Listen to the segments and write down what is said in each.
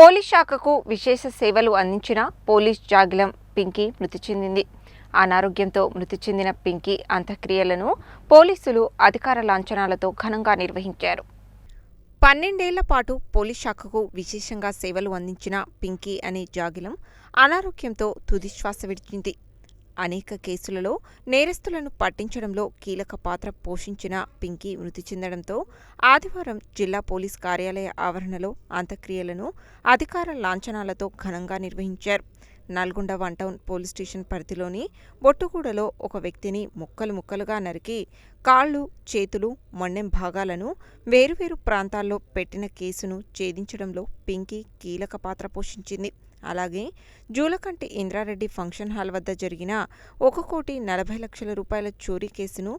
Police శాఖకు విశేష సేవలు అందించిన పోలీస్ జాగిలం పింకీ మృతి చెందింది. అనారోగ్యంతో మృతి చెందిన పింకీ అంత్యక్రియలను పోలీసులు అధికార లాంఛనాలతో ఘనంగా నిర్వహించారు. పన్నెండేళ్ళ పాటు పోలీస్ శాఖకు విశేషంగా సేవలు అందించిన పింకీ అనే జాగిలం అనారోగ్యంతో తుదిశ్వాస విడిచింది. అనేక కేసులలో నేరస్తులను పట్టించడంలో కీలక పాత్ర పోషించిన పింకీ మృతి చెందడంతో ఆదివారం జిల్లా పోలీస్ కార్యాలయ ఆవరణలో అంత్యక్రియలను అధికార లాంఛనాలతో ఘనంగా నిర్వహించారు. Nalgonda one town police station పరిధిలోని బొట్టుగూడలో ఒక వ్యక్తిని ముక్కలు ముక్కలుగా నరికి కాళ్ళు చేతులు మొండెం భాగాలను వేరువేరు ప్రాంతాల్లో పెట్టిన కేసును ఛేదించడంలో పింకీ కీలక పాత్ర పోషించింది. అలాగే జూలకంటి ఇంద్రారెడ్డి ఫంక్షన్ హాల్ వద్ద జరిగిన ఒక కోటి నలభై లక్షల రూపాయల చోరీ కేసును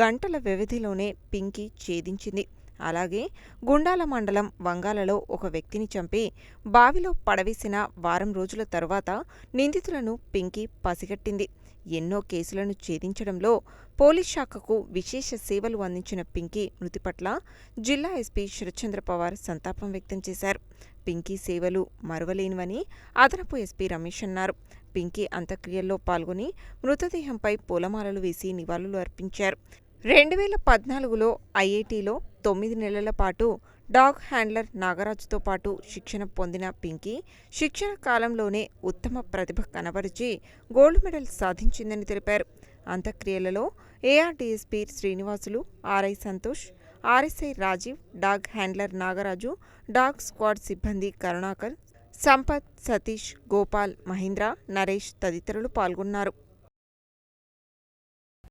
గంటల వ్యవధిలోనే పింకీ ఛేదించింది. అలాగే గుండాల మండలం వంగాలలో ఒక వ్యక్తిని చంపి బావిలో పడవేసిన వారం రోజుల తరువాత నిందితులను పింకీ పసిగట్టింది. ఎన్నో కేసులను ఛేదించడంలో పోలీస్ శాఖకు విశేష సేవలు అందించిన పింకీ మృతి పట్ల జిల్లా ఎస్పీ శరత్చంద్ర పవార్ సంతాపం వ్యక్తం చేశారు. పింకీ సేవలు మరువలేనివని అదనపు ఎస్పీ రమేష్ అన్నారు. పింకీ అంత్యక్రియల్లో పాల్గొని మృతదేహంపై పూలమాలలు వేసి నివాళులు అర్పించారు. రెండు వేల పద్నాలుగులో ఐఐటిలో తొమ్మిది నెలల పాటు డాగ్ హ్యాండ్లర్ నాగరాజుతో పాటు శిక్షణ పొందిన పింకీ శిక్షణ కాలంలోనే ఉత్తమ ప్రతిభ కనబరిచి గోల్డ్ మెడల్ సాధించిందని తెలిపారు. అంత్యక్రియలలో ARDSP Srinivasulu RI Santosh RSI Rajiv dog handler Nagaraju dog squad సిబ్బంది కరుణాకర్ సంపత్ సతీష్ గోపాల్ మహేంద్ర నరేష్ తదితరులు పాల్గొన్నారు.